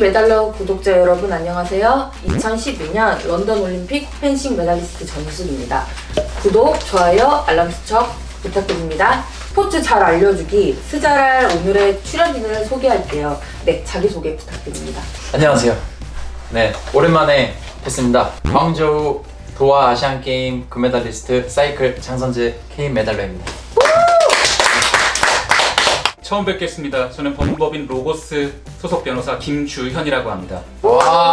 메달러 구독자 여러분 안녕하세요. 2012년 런던 올림픽 펜싱 메달리스트 전숙입니다. 구독, 좋아요, 알람 수척 부탁드립니다. 스포츠 잘 알려주기 스자랄 오늘의 출연진을 소개할게요. 네, 자기소개 부탁드립니다. 안녕하세요. 네, 오랜만에 뵙습니다. 광저우 도하 아시안 게임 금메달리스트 사이클 장선재 K 메달러입니다. 처음 뵙겠습니다. 저는 법무법인 로고스 소속 변호사 김주현이라고 합니다. 와,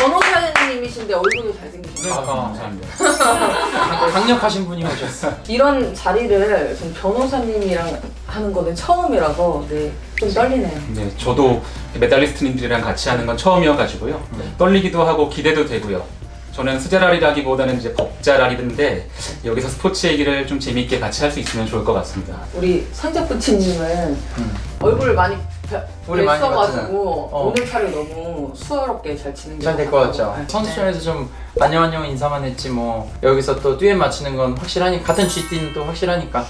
변호사님이신데 얼굴이 잘생기시네요. 아, 감사합니다. 강력하신 분이 오셨어. 이런 자리를 좀 변호사님이랑 하는 거는 처음이라서 네, 좀 떨리네요. 네, 저도 메달리스트님들이랑 같이 하는 건 처음이어가지고요. 떨리기도 하고 기대도 되고요. 저는 스자랄이라기보다는 이제 법자랄이던데 여기서 스포츠 얘기를 좀 재미있게 같이 할 수 있으면 좋을 것 같습니다. 우리 선재부치님은 얼굴을 많이 벼- 우리 많이 뵀어가지고 어. 오늘 차를 너무 수월하게 잘 치는 잘 될 것 같죠? 네. 선수촌에서 좀 안녕 안녕 인사만 했지 뭐 여기서 또 듀엣 맞추는 건 확실하니 같은 GT는 또 확실하니까.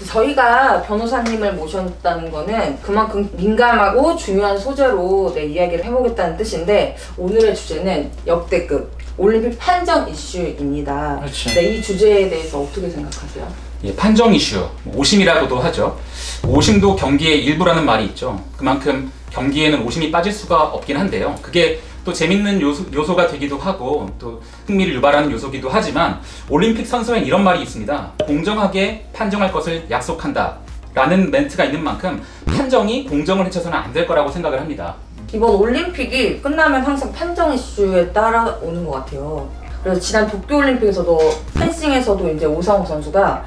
그 저희가 변호사님을 모셨다는 거는 그만큼 민감하고 중요한 소재로 네, 이야기를 해보겠다는 뜻인데 오늘의 주제는 역대급 올림픽 판정 이슈입니다. 그렇지. 네, 이 주제에 대해서 어떻게 생각하세요? 예, 판정 이슈, 뭐 오심이라고도 하죠. 오심도 경기의 일부라는 말이 있죠. 그만큼 경기에는 오심이 빠질 수가 없긴 한데요. 그게 또 재밌는 요소, 요소 가 되기도 하고 또 흥미를 유발하는 요소기도 하지만 올림픽 선수엔 이런 말이 있습니다. 공정하게 판정할 것을 약속한다. 라는 멘트가 있는 만큼 판정이 공정을 해쳐서는 안 될 거라고 생각을 합니다. 이번 올림픽이 끝나면 항상 판정 이슈에 따라오는 것 같아요. 그래서 지난 도쿄올림픽에서도 펜싱에서도 이제 오상욱 선수가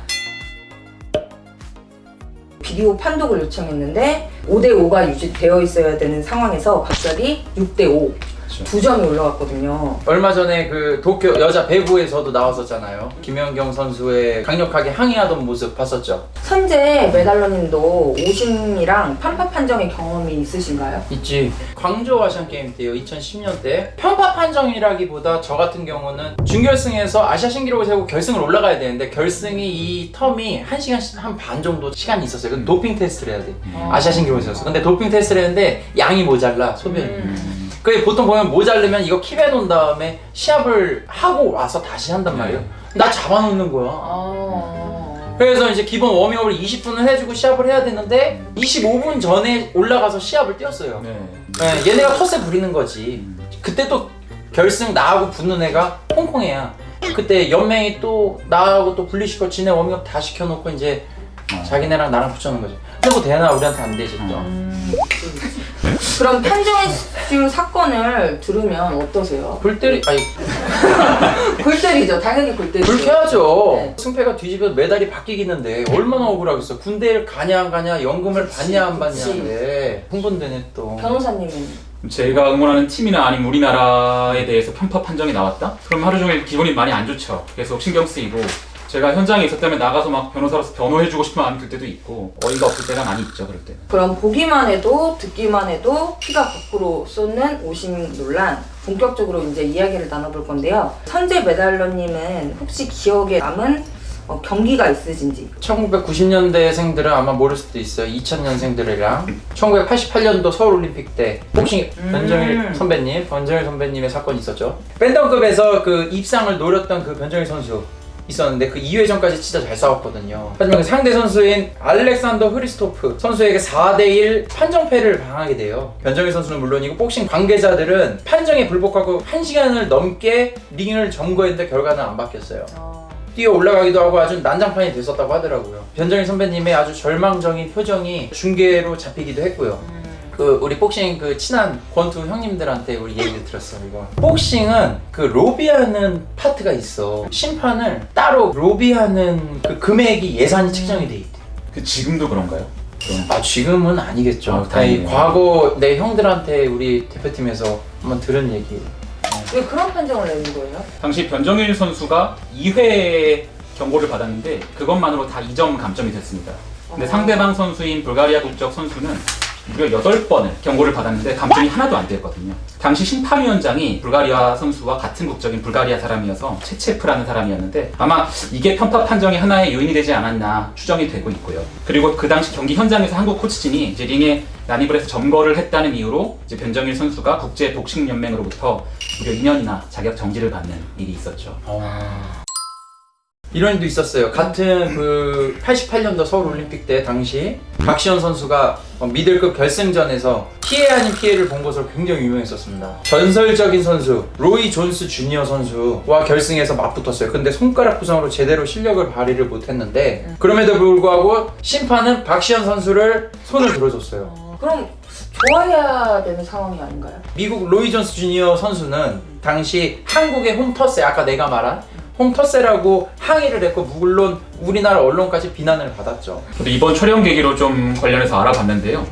비디오 판독을 요청했는데 5대5가 유지되어 있어야 되는 상황에서 갑자기 6대5 그렇죠. 두 점이 올라갔거든요. 얼마 전에 그 도쿄 여자 배구에서도 나왔었잖아요. 김연경 선수의 강력하게 항의하던 모습 봤었죠. 선재 메달러님도 오심이랑 판파 판정의 경험이 있으신가요? 있지. 광저우 아시안 게임 때요. 2010년 때 편파 판정이라기보다 저 같은 경우는 준결승에서 아시아 신기록을 세우고 결승을 올라가야 되는데 결승이 이 텀이 1시간 한 반 정도 시간이 있었어요. 그 도핑 테스트를 해야 돼. 아시아 신기록을 세웠어. 근데 도핑 테스트를 했는데 양이 모자라 소변이. 음. 그 보통 보면 모자르면 이거 킵해 놓은 다음에 시합을 하고 와서 다시 한단 말이에요. 나 잡아놓는 거야. 아... 그래서 이제 기본 워밍업을 20분을 해주고 시합을 해야 되는데 25분 전에 올라가서 시합을 뛰었어요. 네. 네, 얘네가 텃세 부리는 거지. 그때 또 결승 나하고 붙는 애가 홍콩 애야. 그때 연맹이 또 나하고 또 분리시켜 지네 워밍업 다 시켜놓고 이제 자기네랑 나랑 붙여놓은 거지. 근데 뭐 대나 우리한테 안 되지 또. 그럼 판정 이슈 사건을 들으면 어떠세요? 불 때리 아니 골 때리죠. 당연히 골 때리죠. 불쾌하죠. 네. 승패가 뒤집어 메달이 바뀌기는데 얼마나 억울하겠어. 군대를 가냐 안 가냐 연금을 그치, 받냐 안 그치. 받냐인데 흥분되네 또. 변호사님은 제가 응원하는 팀이나 아니면 우리나라에 대해서 편파 판정이 나왔다? 그럼 하루 종일 기분이 많이 안 좋죠. 계속 신경 쓰이고 제가 현장에 있었다면 나가서 막 변호사로서 변호해주고 싶은 마음이 들 때도 있고 어이가 없을 때가 많이 있죠. 그럴 때는. 그럼 보기만 해도 듣기만 해도 피가 거꾸로 쏟는 오심 논란 본격적으로 이제 이야기를 나눠볼 건데요. 선재 메달러님은 혹시 기억에 남은 어, 경기가 있으신지 1990년대생들은 아마 모를 수도 있어요. 2000년생들이랑 1988년도 서울올림픽 때 복싱 음. 변정일 선배님, 변정일 선배님의 사건이 있었죠. 밴tam급에서 그 입상을 노렸던 그 변정일 선수 있었는데 그 2회전까지 진짜 잘 싸웠거든요. 하지만 그 상대 선수인 알렉산더 흐리스토프 선수에게 4대1 판정패를 당하게 돼요. 변정일 선수는 물론이고 복싱 관계자들은 판정에 불복하고 1시간을 넘게 링을 점거했는데 결과는 안 바뀌었어요. 뛰어 올라가기도 하고 아주 난장판이 됐었다고 하더라고요. 변정일 선배님의 아주 절망적인 표정이 중계로 잡히기도 했고요. 그 우리 복싱 그 친한 권투 형님들한테 우리 얘기를 들었어 이거. 복싱은 그 로비하는 파트가 있어. 심판을 따로 로비하는 그 금액이 예산이 측정이 돼 있대. 그 지금도 그런가요? 그럼 아 지금은 아니겠죠. 아, 다행이네요. 과거 내 형들한테 우리 대표팀에서 한번 들은 얘기. 왜 그런 판정을 내는 거예요? 당시 변정일 선수가 2회 경고를 받았는데 그것만으로 다 2점 감점이 됐습니다. 근데 어. 상대방 선수인 불가리아 국적 선수는 무려 8번을 경고를 받았는데 감점이 하나도 안 됐거든요. 당시 심판위원장이 불가리아 선수와 같은 국적인 불가리아 사람이어서 체체프라는 사람이었는데 아마 이게 편파 판정의 하나의 요인이 되지 않았나 추정이 되고 있고요. 그리고 그 당시 경기 현장에서 한국 코치진이 이제 링에 난입을 해서 점거를 했다는 이유로 이제 변정일 선수가 국제 복싱 연맹으로부터 무려 2년이나 자격 정지를 받는 일이 있었죠. 이런 일도 있었어요. 같은 그 88년도 서울 올림픽 때 당시 박시현 선수가 어, 미들급 결승전에서 피해 아닌 피해를 본 것으로 굉장히 유명했었습니다. 전설적인 선수 로이 존스 주니어 선수와 결승에서 맞붙었어요. 근데 손가락 부상으로 제대로 실력을 발휘를 못했는데 그럼에도 불구하고 심판은 박시현 선수를 손을 들어줬어요. 어, 그럼 좋아해야 되는 상황이 아닌가요? 미국 로이 존스 주니어 선수는 당시 한국의 홈터세 아까 내가 말한 홈터세라고 항의를 했고 물론 우리나라 언론까지 비난을 받았죠. 근데 이번 촬영 계기로 좀 관련해서 알아봤는데요.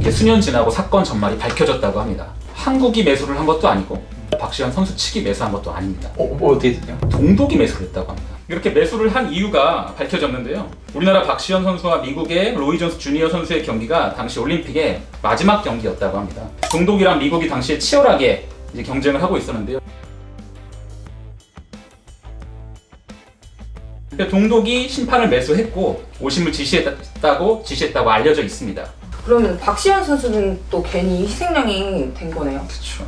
이게 수년 지나고 사건 전말이 밝혀졌다고 합니다. 한국이 매수를 한 것도 아니고 박시현 선수 측이 매수한 것도 아닙니다. 어, 뭐 어떻게 되냐? 동독이 매수를 했다고 합니다. 이렇게 매수를 한 이유가 밝혀졌는데요. 우리나라 박시현 선수와 미국의 로이 존스 주니어 선수의 경기가 당시 올림픽의 마지막 경기였다고 합니다. 동독이랑 미국이 당시에 치열하게 이제 경쟁을 하고 있었는데요. 근데 동독이 심판을 매수했고 오심을 지시했다고 지시했다고 알려져 있습니다. 그러면 박시현 선수는 또 괜히 희생양이 된 거네요. 그렇죠.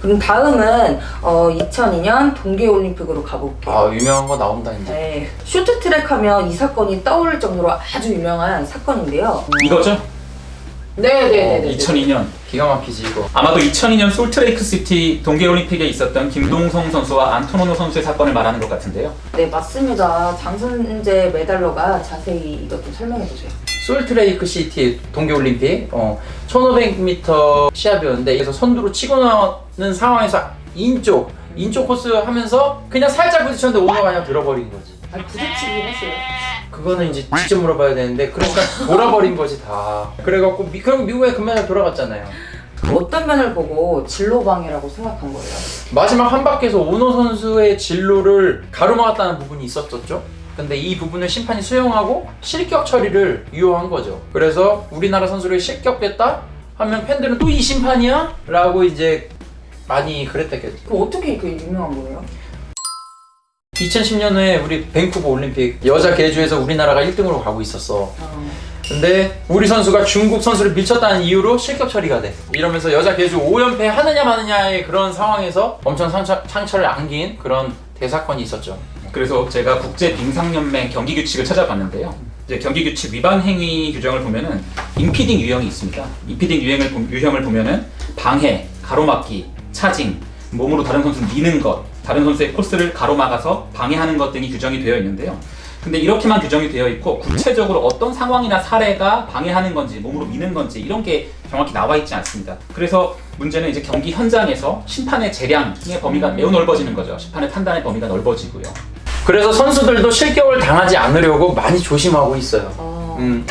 그럼 다음은 어, 2002년 동계올림픽으로 가볼게요. 아 유명한 거 나온다 이제. 네. 쇼트트랙 하면 이 사건이 떠오를 정도로 아주 유명한 사건인데요. 이거죠? 네네네. 2002년 기가 막히지 이거. 아마도 2002년 솔트레이크 시티 동계올림픽에 있었던 김동성 선수와 안토노노 선수의 사건을 말하는 것 같은데요. 네, 맞습니다. 장선재 메달러가 자세히 이것 좀 설명해 주세요. 솔트레이크 시티 동계올림픽 어, 1500m 시합이었는데 여기서 선두로 치고 나오는 상황에서 인쪽 인쪽 코스 하면서 그냥 살짝 부딪혔는데 오너가 그냥 들어버린 거지. 아니, 부딪히긴 했어요. 그거는 이제 직접 물어봐야 되는데 그러니까 돌아버린 거지 다. 그래갖고 미, 그럼 미국에 금메달 돌아갔잖아요. 어떤 면을 보고 진로방해라고 생각한 거예요? 마지막 한 바퀴에서 오너 선수의 진로를 가로막았다는 부분이 있었었죠. 근데 이 부분을 심판이 수용하고 실격 처리를 유효한 거죠. 그래서 우리나라 선수를 실격됐다 하면 팬들은 또 이 심판이야? 라고 이제 많이 그랬다겠죠. 그럼 어떻게 그 유명한 거예요? 2010년에 우리 밴쿠버 올림픽 여자 계주에서 우리나라가 1등으로 가고 있었어. 어, 근데 우리 선수가 중국 선수를 밀쳤다는 이유로 실격 처리가 돼. 이러면서 여자 계주 5연패 하느냐 마느냐의 그런 상황에서 엄청 상처, 상처를 안긴 그런 대사건이 있었죠. 그래서 제가 국제 빙상연맹 경기 규칙을 찾아봤는데요. 이제 경기 규칙 위반 행위 규정을 보면은 임피딩 유형이 있습니다. 임피딩 유형을 보- 유형을 보면은 방해, 가로막기, 차징, 몸으로 다른 선수를 미는 것, 다른 선수의 코스를 가로막아서 방해하는 것 등이 규정이 되어 있는데요. 근데 이렇게만 규정이 되어 있고 구체적으로 어떤 상황이나 사례가 방해하는 건지 몸으로 미는 건지 이런 게 정확히 나와 있지 않습니다. 그래서 문제는 이제 경기 현장에서 심판의 재량의 범위가 매우 넓어지는 거죠. 심판의 판단의 범위가 넓어지고요. 그래서 선수들도 실격을 당하지 않으려고 많이 조심하고 있어요. 어. 음.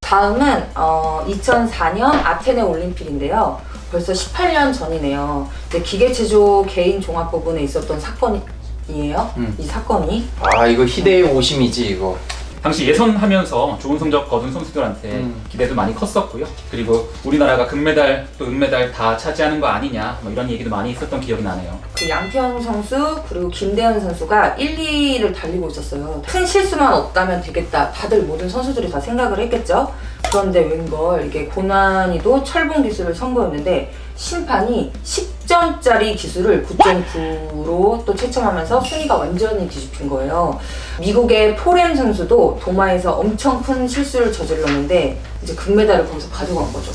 다음은 어, 2004년 아테네 올림픽인데요. 벌써 18년 전이네요. 이제 기계체조 개인 종합 부분에 있었던 사건이에요. 음. 이 사건이. 아 이거 희대의 오심이지 이거. 당시 예선하면서 좋은 성적 거둔 선수들한테 음. 기대도 많이 컸었고요. 그리고 우리나라가 금메달 또 은메달 다 차지하는 거 아니냐 뭐 이런 얘기도 많이 있었던 기억이 나네요. 그 양태현 선수 그리고 김대현 선수가 1, 2를 달리고 있었어요. 큰 실수만 없다면 되겠다. 다들 모든 선수들이 다 생각을 했겠죠. 그런데 웬걸 이게 고난이도 철봉 기술을 선보였는데 심판이 10점짜리 기술을 9.9로 또 채점하면서 순위가 완전히 뒤집힌 거예요. 미국의 포렘 선수도 도마에서 엄청 큰 실수를 저질렀는데 이제 금메달을 거기서 가져간 거죠.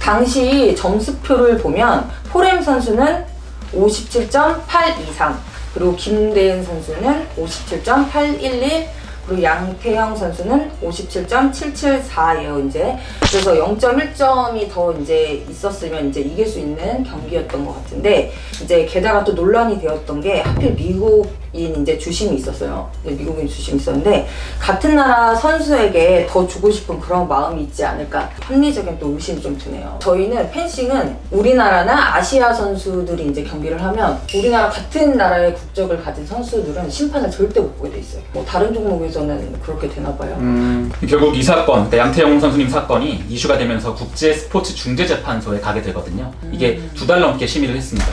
당시 점수표를 보면 포렘 선수는 57.823 그리고 김대은 선수는 57.811 그리고 양태형 선수는 57.774예요 이제. 그래서 0.1점이 더 이제 있었으면 이제 이길 수 있는 경기였던 것 같은데 이제 게다가 또 논란이 되었던 게 하필 미국 이제 주심이 있었어요. 네, 미국인 주심이 있었는데 같은 나라 선수에게 더 주고 싶은 그런 마음이 있지 않을까 합리적인 또 의심이 좀 드네요. 저희는 펜싱은 우리나라나 아시아 선수들이 이제 경기를 하면 우리나라 같은 나라의 국적을 가진 선수들은 심판을 절대 못 보게 돼 있어요. 뭐 다른 종목에서는 그렇게 되나 봐요. 음, 결국 이 사건, 그러니까 양태영 선수님 사건이 이슈가 되면서 국제 스포츠 중재재판소에 가게 되거든요. 이게 두 달 넘게 심의를 했습니다.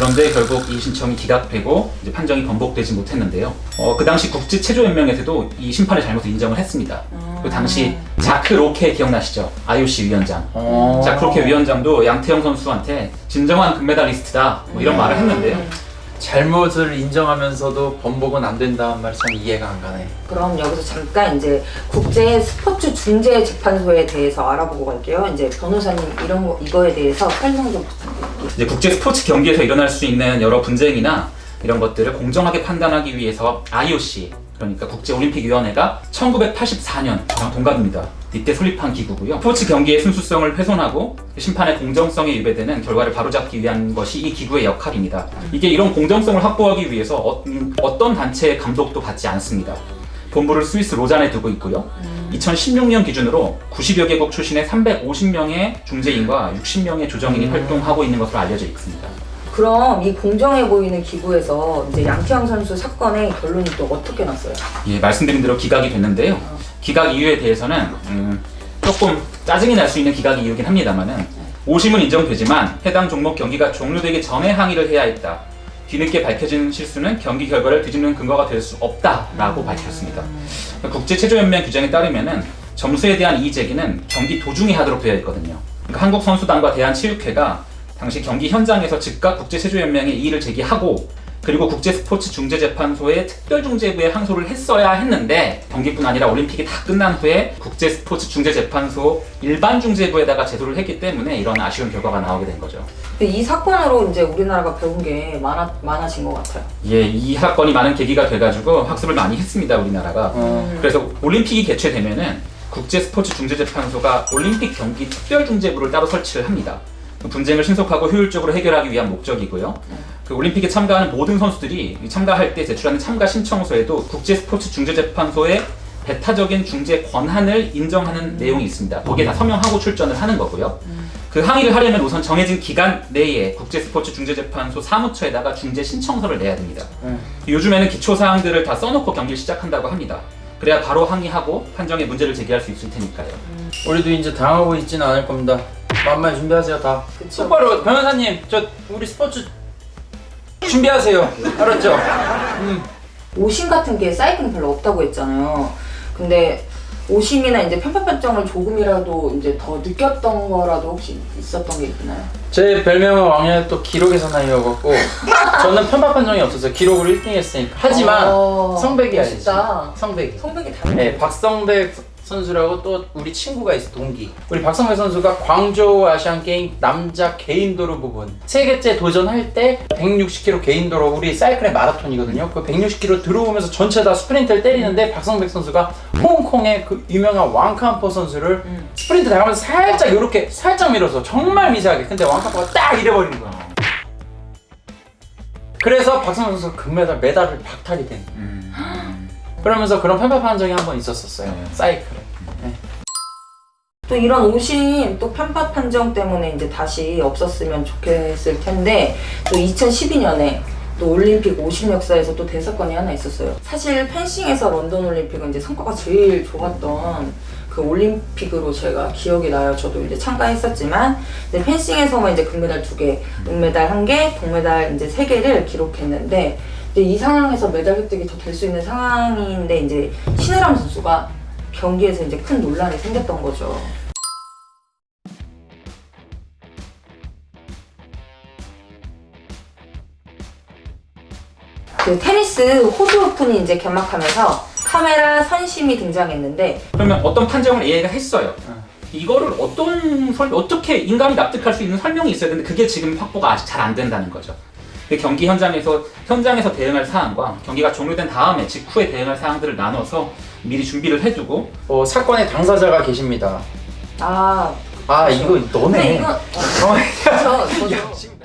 그런데 결국 이 신청이 기각되고 이제 판정이 번복되지 못했는데요. 어, 그 당시 국제체조연맹에서도 이 심판의 잘못을 인정을 했습니다. 그 당시 자크 로케 기억나시죠? IOC 위원장. 어. 자크 로케 위원장도 양태영 선수한테 진정한 금메달리스트다 뭐 이런 말을 했는데요. 잘못을 인정하면서도 번복은 안 된다는 말이 참 이해가 안 가네. 그럼 여기서 잠깐 이제 국제 스포츠 중재 재판소에 대해서 알아보고 갈게요. 이제 변호사님 이런 거 이거에 대해서 설명 좀 부탁드릴게요. 이제 국제 스포츠 경기에서 일어날 수 있는 여러 분쟁이나 이런 것들을 공정하게 판단하기 위해서 IOC 그러니까 국제올림픽위원회가 1984년 저랑 동갑입니다. 이때 설립한 기구고요. 스포츠 경기의 순수성을 훼손하고 심판의 공정성에 위배되는 결과를 바로잡기 위한 것이 이 기구의 역할입니다. 이게 이런 공정성을 확보하기 위해서 어, 어떤 단체의 감독도 받지 않습니다. 본부를 스위스 로잔에 두고 있고요. 2016년 기준으로 90여 개국 출신의 350명의 중재인과 60명의 조정인이 활동하고 있는 것으로 알려져 있습니다. 그럼 이 공정해 보이는 기구에서 이제 양태영 선수 사건의 결론이 또 어떻게 났어요? 예, 말씀드린 대로 기각이 됐는데요. 기각 이유에 대해서는 음, 조금 짜증이 날 수 있는 기각 이유긴 합니다만은 오심은 인정되지만 해당 종목 경기가 종료되기 전에 항의를 해야 했다. 뒤늦게 밝혀진 실수는 경기 결과를 뒤집는 근거가 될 수 없다라고 밝혔습니다. 국제 체조연맹 규정에 따르면은 점수에 대한 이의 제기는 경기 도중에 하도록 되어 있거든요. 그러니까 한국 선수단과 대한체육회가 당시 경기 현장에서 즉각 국제체조연맹에 이의를 제기하고 그리고 국제스포츠중재재판소의 특별중재부에 항소를 했어야 했는데 경기뿐 아니라 올림픽이 다 끝난 후에 국제스포츠중재재판소 일반중재부에다가 제소를 했기 때문에 이런 아쉬운 결과가 나오게 된 거죠. 근데 이 사건으로 이제 우리나라가 배운 게 많아 많아진 것 같아요. 예, 이 사건이 많은 계기가 돼가지고 학습을 많이 했습니다 우리나라가. 어. 그래서 올림픽이 개최되면은 국제스포츠중재재판소가 올림픽 경기 특별중재부를 따로 설치를 합니다. 그 분쟁을 신속하고 효율적으로 해결하기 위한 목적이고요. 그 올림픽에 참가하는 모든 선수들이 참가할 때 제출하는 참가 신청서에도 국제 스포츠 중재 재판소의 배타적인 중재 권한을 인정하는 내용이 있습니다. 거기에 다 서명하고 출전을 하는 거고요. 그 항의를 하려면 우선 정해진 기간 내에 국제 스포츠 중재 재판소 사무처에다가 중재 신청서를 내야 됩니다. 음. 요즘에는 기초 사항들을 다 써놓고 경기를 시작한다고 합니다. 그래야 바로 항의하고 판정에 문제를 제기할 수 있을 테니까요. 우리도 이제 당하고 있지는 않을 겁니다. 만만 준비하세요 다. 그쵸. 똑바로 변호사님 저 우리 스포츠 준비하세요. 알았죠? 음. 오심 같은 게 사이클은 별로 없다고 했잖아요. 근데 오심이나 이제 편파 판정을 조금이라도 이제 더 느꼈던 거라도 혹시 있었던 게 있나요? 제 별명은 왕년에 또 기록의 사나이여갖고 저는 편파 판정이 없어서 기록으로 1등 했으니까 하지만 어, 성백이 알지 멋있다. 성백이 성백이 다르네. 네 박성백 선수라고 또 우리 친구가 있어 동기. 우리 박성백 선수가 광저우 아시안 게임 남자 개인 도로 부분. 세 개째 도전할 때 160km 개인 도로 우리 사이클의 마라톤이거든요. 그 160km 들어오면서 전체 다 스프린트를 때리는데 박성백 선수가 홍콩의 그 유명한 왕캄포 선수를 음. 스프린트 나가면서 살짝 이렇게 살짝 밀어서 정말 미세하게. 근데 왕캄포가 딱 잃어버린 거야. 그래서 박성백 선수가 금메달 메달을 박탈이 된 그러면서 그런 편파 판정이 한 번 있었었어요 네. 사이클에 또 이런 오심 또 편파 판정 때문에 이제 다시 없었으면 좋겠을 텐데 또 2012년에 또 올림픽 오심 역사에서 또 대사건이 하나 있었어요. 사실 펜싱에서 런던 올림픽은 이제 성과가 제일 좋았던 그 올림픽으로 제가 기억이 나요. 저도 이제 참가했었지만 이제 펜싱에서만 이제 금메달 두 개, 은메달 한 개, 동메달 이제 세 개를 기록했는데 이제 이 상황에서 메달 획득이 더 될 수 있는 상황인데 이제 신혜람 선수가 경기에서 이제 큰 논란이 생겼던 거죠. 그 테니스 호주 오픈이 이제 개막하면서 카메라 선심이 등장했는데 그러면 어떤 판정을 A가 했어요. 응. 이거를 어떤 설, 어떻게 인간이 납득할 수 있는 설명이 있어야 되는데 그게 지금 확보가 아직 잘 안 된다는 거죠. 근데 경기 현장에서 현장에서 대응할 사항과 경기가 종료된 다음에 직후에 대응할 사항들을 나눠서 미리 준비를 해두고 어, 사건의 당사자가 계십니다. 아. 아 이거 근데 너네 이건 어, 어, 저, 저도 지금